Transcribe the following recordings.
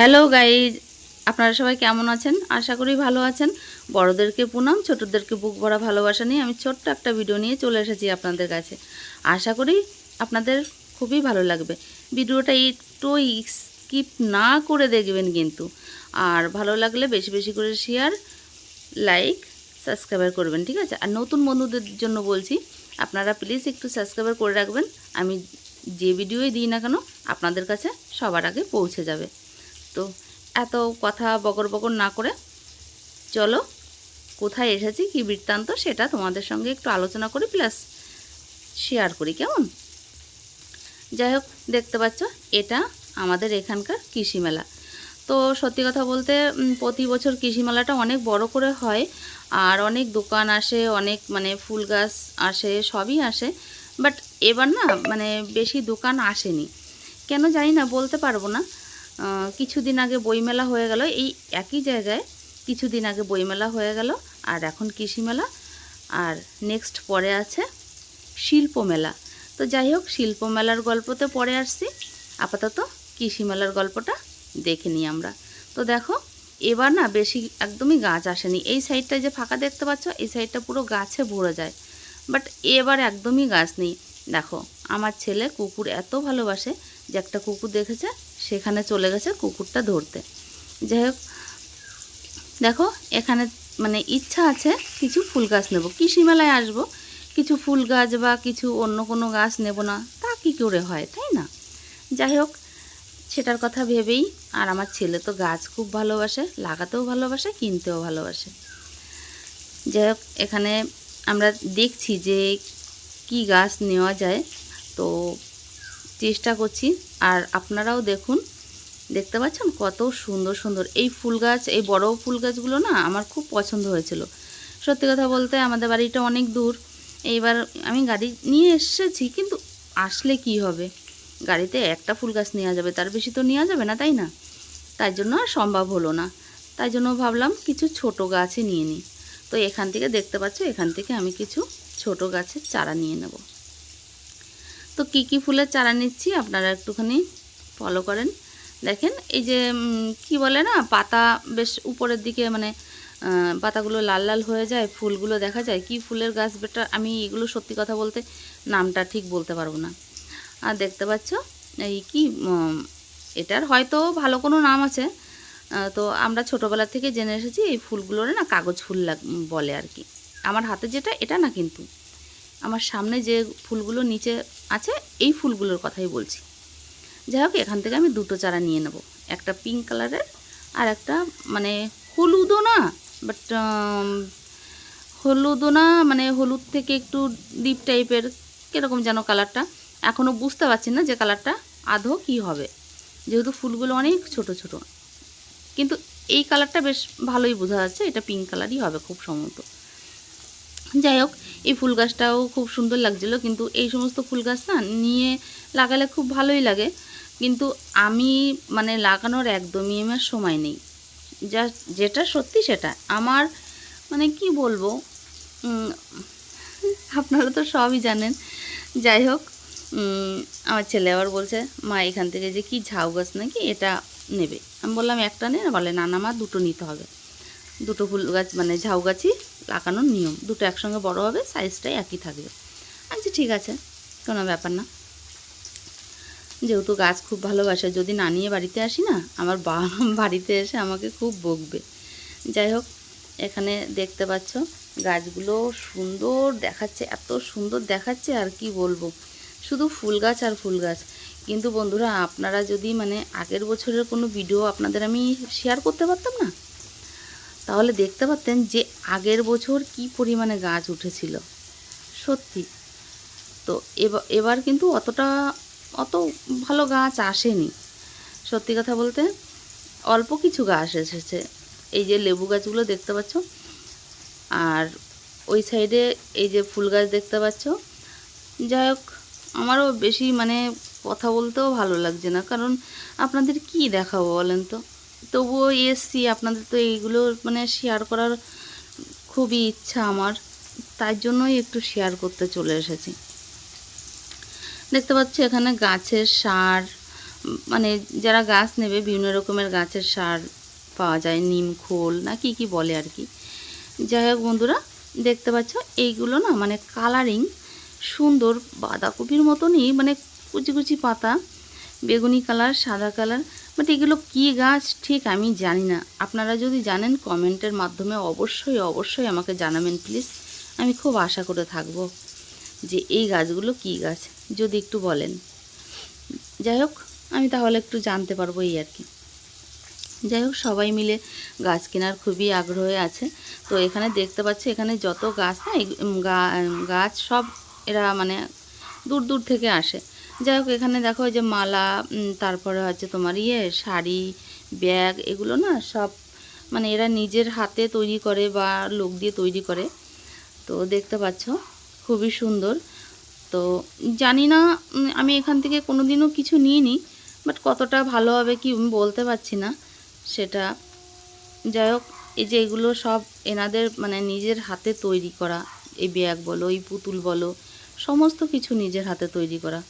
Hello guys, আপনারা সবাই কেমন আছেন? আশা করি ভালো আছেন। বড়োদেরকে প্রণাম, ছোটোদেরকে বুক ভরা ভালোবাসা নিয়ে আমি ছোট্ট একটা ভিডিও নিয়ে চলে এসেছি আপনাদের কাছে। আশা করি আপনাদের খুবই ভালো লাগবে। ভিডিওটা একটু স্কিপ না করে দেখবেন কিন্তু। আর ভালো লাগলে বেশি বেশি করে শেয়ার লাইক সাবস্ক্রাইবার করবেন, ঠিক আছে? আর নতুন বন্ধুদের জন্য বলছি, আপনারা প্লিজ একটু সাবস্ক্রাইবার করে রাখবেন। আমি যে ভিডিওই দিই না কেন, আপনাদের কাছে সবার আগে পৌঁছে যাবে। তো এত কথা বকর বকর না করে চলো কোথায় এসেছি, কি বৃত্তান্ত সেটা তোমাদের সঙ্গে একটু আলোচনা করি প্লাস শেয়ার করি, কেমন? যাই হোক, দেখতে পাচ্ছ, এটা আমাদের এখানকার কৃষি মেলা। তো সত্যি কথা বলতে প্রতি বছর কৃষি মেলাটা অনেক বড় করে হয়, আর অনেক দোকান আসে, অনেক মানে ফুল গাছ আসে, সবই আসে বাট এবার না মানে বেশি দোকান আসেনি। কেন জানি না, বলতে পারব না। কিছুদিন আগে বইমেলা হয়ে গেল। এই একই জায়গায় কিছুদিন আগে বইমেলা হয়ে গেল আর এখন কৃষি মেলা আর নেক্সট পরে আছে শিল্প মেলা তো যাই হোক শিল্প মেলার গল্পতে পরে আসছি। আপাতত কৃষি মেলার গল্পটা দেখে নিই আমরা। তো দেখো, এবার না বেশি একদমই গাছ আসেনি। এই সাইডটা যে ফাঁকা দেখতে পাচ্ছ, এই সাইডটা পুরো গাছে ভরে যায়। বাট এবার একদমই গাছ নেই। দেখো, আমার ছেলে কুকুর এত ভালোবাসে যে একটা কুকুর দেখেছে সেখানে চলে গেছে কুকুরটা ধরতে। যাই হোক, দেখো, এখানে মানে ইচ্ছা আছে কিছু ফুল গাছ নেব। কৃষি মেলায় আসব, কিছু ফুল গাছ বা কিছু অন্য কোনো গাছ নেব না, তা কী করে হয়, তাই না? যাই হোক, সেটার কথা ভেবেই, আর আমার ছেলে তো গাছ খুব ভালোবাসে, লাগাতেও ভালোবাসে, কিনতেও ভালোবাসে। যাই হোক, এখানে আমরা দেখছি যে কি গাছ নেওয়া যায়, তো চেষ্টা করছি। আর আপনারাও দেখুন, দেখতে পাচ্ছেন কত সুন্দর সুন্দর। এই ফুল গাছ, এই বড় ফুল গাছগুলো না আমার খুব পছন্দ হয়েছিল। সত্যি কথা বলতে আমাদের বাড়িটা অনেক দূর। এইবার আমি গাড়ি নিয়ে এসেছি, কিন্তু আসলে কি হবে? গাড়িতে একটা ফুল গাছ নেওয়া যাবে, তার বেশি তো নেওয়া যাবে না, তাই না? তাই জন্য আর সম্ভব হলো না। তাই জন্য ভাবলাম কিছু ছোট গাছই নিয়ে নিই। তো এখান থেকে দেখতে পাচ্ছ, এখান থেকে আমি কিছু ছোট গাছের চারা নিয়ে নেব। তো কি কি ফুলের চারা নিচ্ছি আপনারা একটুখানি ফলো করেন। দেখেন, এই যে কি বলে না, পাতা বেশ উপরের দিকে মানে পাতাগুলো লাল লাল হয়ে যায়, ফুলগুলো দেখা যায়, কি ফুলের গাছ বেটার আমি এগুলো সত্যি কথা বলতে নামটা ঠিক বলতে পারব না। আর দেখতে পাচ্ছ, এই কি এটার হয়তো ভালো কোনো নাম আছে তো আমরা ছোটোবেলা থেকে জেনে এসেছি, এই ফুলগুলোর না কাগজ ফুল বলে আর কি। আমার হাতে যেটা, এটা না কিন্তু। আমার সামনে যে ফুলগুলো নিচে আছে, এই ফুলগুলোর কথাই বলছি। যাই হোক, এখান থেকে আমি দুটো চারা নিয়ে নেব। একটা পিঙ্ক কালারের আর একটা মানে হলুদও না বাট হলুদও না মানে হলুদ থেকে একটু ডিপ টাইপের কীরকম যেন কালারটা এখনও বুঝতে পারছি না যে কালারটা আদৌ কি হবে। যেহেতু ফুলগুলো অনেক ছোট ছোট। কিন্তু এই কালারটা বেশ ভালোই বোঝা যাচ্ছে, এটা পিঙ্ক কালারই হবে খুব সম্ভবত। যাই হোক এই ফুল গাছটাও খুব সুন্দর লাগছিল, কিন্তু এই সমস্ত ফুল গাছ না নিয়ে লাগালে খুব ভালোই লাগে। কিন্তু আমি মানে লাগানোর একদমই আমার সময় নেই। যা যেটা সত্যি সেটা। আমার মানে কি বলব? আপনারা তো সবই জানেন। যাই হোক আমার ছেলে আবার বলছে, মা, এখান থেকে যে কি ঝাউ গাছ নাকি, এটা নেবে। আমি বললাম, একটা নে। বলে, না না, মা, দুটো নিতে হবে। দুটো ফুল গাছ মানে ঝাউ গাছই লাগানোর নিয়ম। দুটো একসঙ্গে বড় হবে সাইজটাই একই থাকবে। আচ্ছা ঠিক আছে, কোনো ব্যাপার না। যেহেতু গাছ খুব ভালোবাসে, যদি না নিয়ে বাড়িতে আসি না, আমার বাড়িতে এসে আমাকে খুব বকবে। যাই হোক, এখানে দেখতে পাচ্ছ, গাছগুলো সুন্দর দেখাচ্ছে, এত সুন্দর দেখাচ্ছে আর কি বলব। শুধু ফুল গাছ আর ফুল গাছ। কিন্তু বন্ধুরা, আপনারা যদি মানে আগের বছরের কোনো ভিডিও আপনাদের আমি শেয়ার করতে পারতাম না? তাহলে দেখতে পারতেন যে আগের বছর কি পরিমাণে গাছ উঠেছিল। সত্যি। তো এবার কিন্তু অতটা, অত ভালো গাছ আসেনি। সত্যি কথা বলতে অল্প কিছু গাছ এসেছে। এই যে লেবু গাছগুলো দেখতে পাচ্ছ। আর ওই সাইডে এই যে ফুল গাছ দেখতে পাচ্ছ। যাই হোক, আমারও বেশি মানে কথা বলতেও ভালো লাগছে না। কারণ আপনাদের কি দেখাবো বলেন তো? তবুও এসছি। আপনাদের তো এইগুলো মানে শেয়ার করার খুবই ইচ্ছা আমার। তার জন্যই একটু শেয়ার করতে চলে এসেছি। দেখতে পাচ্ছি এখানে গাছের সার মানে যারা গাছ নেবে, বিভিন্ন রকমের গাছের সার পাওয়া যায়, নিম, খোল, না কি কি বলে আর কি। যাই হোক বন্ধুরা, দেখতে পাচ্ছ, এইগুলো না মানে কালারিং সুন্দর বাঁধাকপির মতনই মানে কুচি কুচি পাতা, বেগুনি কালার সাদা কালার বাট এগুলো কী গাছ ঠিক আমি জানি না। আপনারা যদি জানেন, কমেন্টের মাধ্যমে অবশ্যই অবশ্যই আমাকে জানাবেন প্লিজ। আমি খুব আশা করে থাকব যে এই গাছগুলো কী গাছ, যদি একটু বলেন। যাই হোক, আমি তাহলে একটু জানতে পারব এই আর কি। যাই হোক, সবাই মিলে গাছ কেনার খুবই আগ্রহে আছে। তো এখানে দেখতে পাচ্ছি, এখানে যত গাছ না গাছ সব এরা মানে দূর দূর থেকে আসে। যাই হোক, এখানে দেখো যে মালা তারপরে হচ্ছে তোমার ইয়ে শাড়ি, ব্যাগ, এগুলো না সব মানে এরা নিজের হাতে তৈরি করে বা লোক দিয়ে তৈরি করে। তো দেখতে পাচ্ছ, খুবই সুন্দর। তো জানি না আমি এখান থেকে কোনো দিনও কিছু নিইনি, বাট কতটা ভালো হবে কি বলতে পারছি না, সেটা। যাই হোক, এই যে এগুলো সব এনাদের মানে নিজের হাতে তৈরি করা, এই ব্যাগ বলো, এই পুতুল বলো, সমস্ত কিছু নিজের হাতে তৈরি করা।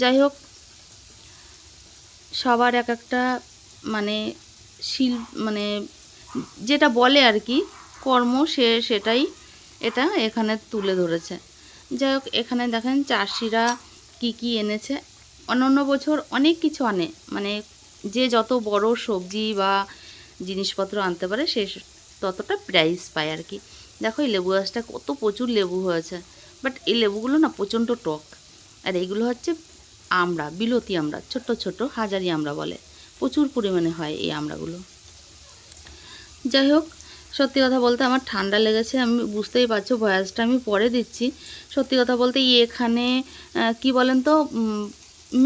যাই হোক সবার এক একটা মানে শিল মানে যেটা বলে আর কি, কর্ম সে সেটাই এটা এখানে তুলে ধরেছে। যাই হোক এখানে দেখেন চাষিরা কি কি এনেছে। অন্যান্য বছর অনেক কিছু আনে মানে যে যত বড় সবজি বা জিনিসপত্র আনতে পারে সে ততটা প্রাইস পায় আর কি। দেখো, এই লেবু গাছটা কত প্রচুর লেবু হয়েছে বাট এই লেবুগুলো না প্রচণ্ড টক। আর এইগুলো হচ্ছে আমড়া বিলতি আমড়া ছোট ছোট হাজারি আমড়া বলে। প্রচুর পরিমাণে হয় এই আমড়াগুলো যাই হোক, সত্যি কথা বলতে আমার ঠান্ডা লেগেছে, আমি বুঝতেই পারছ ভয়েসটা আমি পরে দিচ্ছি। সত্যি কথা বলতে এখানে কি বলেন তো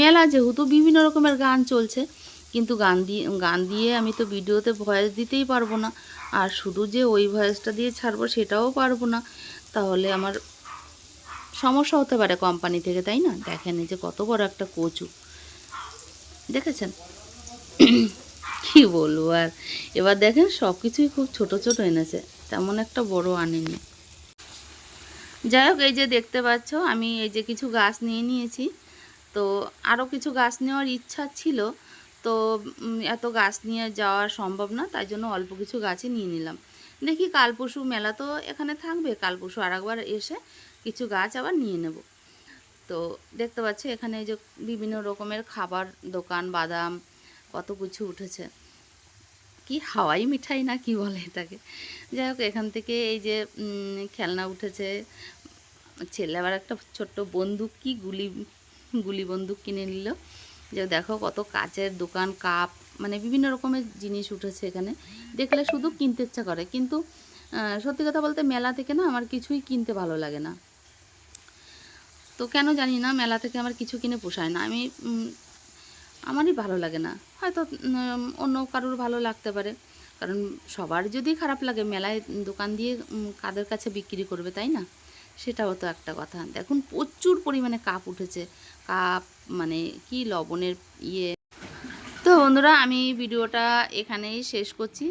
মেলা যেহেতু বিভিন্ন রকমের গান চলছে, কিন্তু গান দিয়ে গান দিয়ে আমি তো ভিডিওতে ভয়েস দিতেই পারব না। আর শুধু যে ওই ভয়েসটা দিয়ে ছাড়বো সেটাও পারব না। তাহলে আমার সমস্যা হতে পারে কোম্পানি থেকে, তাই না? দেখেন এই যে কত বড় একটা কচু। দেখেছেন? কি বলব আর? এবার দেখেন সব কিছুই খুব ছোট ছোট এনেছে, তেমন একটা বড় আনেনি। যাই হোক এই যে দেখতে পাচ্ছ, আমি এই যে কিছু গাছ নিয়ে নিয়েছি। তো আরও কিছু গাছ নেওয়ার ইচ্ছা ছিল, তো এত গাছ নিয়ে যাওয়া সম্ভব না, তাই জন্য অল্প কিছু গাছই নিয়ে নিলাম। দেখি কাল পরশু মেলা তো এখানে থাকবে, কাল পরশু আর একবার এসে কিছু গাছ আবার নিয়ে নেব। তো দেখতে পাচ্ছি এখানে যে বিভিন্ন রকমের খাবার দোকান, বাদাম, কত কিছু উঠেছে। কি হাওয়াই মিঠাই না কি বলে এটাকে? যাই হোক, এখান থেকে এই যে খেলনা উঠেছে। ছেলে আবার একটা ছোট্ট বন্দুক কি গুলি গুলি বন্দুক কিনে নিল। যে দেখো কত কাচের দোকান, কাপ মানে বিভিন্ন রকমের জিনিস উঠেছে এখানে। দেখলে শুধু কিনতে ইচ্ছা করে। কিন্তু সত্যি কথা বলতে মেলা থেকে না আমার কিছুই কিনতে ভালো লাগে না। তো কেন জানি না, মেলা থেকে আমার কিছু কিনে পোষায় না। আমি আমারই ভালো লাগে না। হয়তো অন্য কারোর ভালো লাগতে পারে। কারণ সবার যদি খারাপ লাগে, মেলায় দোকান দিয়ে কাদের কাছে বিক্রি করবে, তাই না? সেটাও তো একটা কথা। দেখুন, প্রচুর পরিমাণে কাপ উঠেছে। কাপ মানে কি লবণের ইয়ে বন্ধুরা, আমি ভিডিওটা এখানেই শেষ করছি।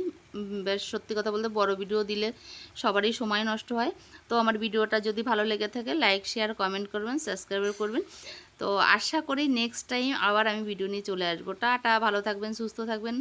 বেশ সত্যি কথা বলতে বড় ভিডিও দিলে সবারই সময় নষ্ট হয়। তো আমার ভিডিওটা যদি ভালো লেগে থাকে, লাইক, শেয়ার, কমেন্ট করবেন, সাবস্ক্রাইব করবেন। তো আশা করি নেক্সট টাইম আবার আমি ভিডিও নিয়ে চলে আসব। টাটা, ভালো থাকবেন, সুস্থ থাকবেন।